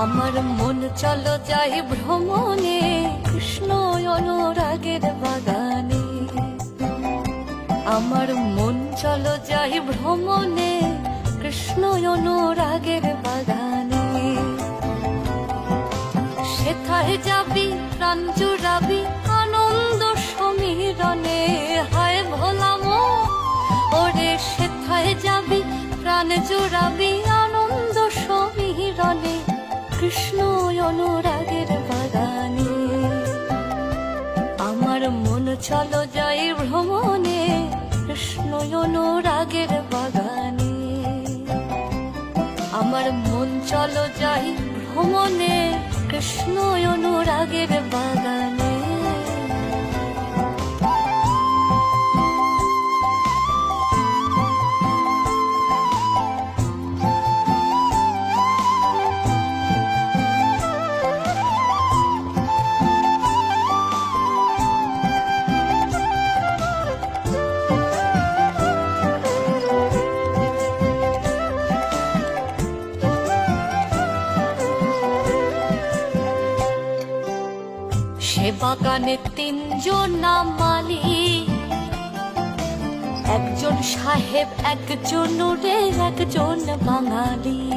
আমার মন চলো যাই ভ্রমণে, কৃষ্ণ অনুরাগের বাগানে। আমার মন চলো যাই ভ্রমণে, কৃষ্ণ অনুরাগের বাগানে। সেথায় যাবি, প্রাণ জুড়াবি, আনন্দ সমীরণে। হায় ভোলাম, ওরে সেথায় যাবি, প্রাণ জুড়াবি কৃষ্ণ অনুরাগের বাগানে। আমার মন চলো যাই ভ্রমণে কৃষ্ণ অনুরাগের বাগানে। আমার মন চলো যাই ভ্রমণে সে বাগানে তিনজন মালি একজন সাহেব একজন রে একজন বাঙালি।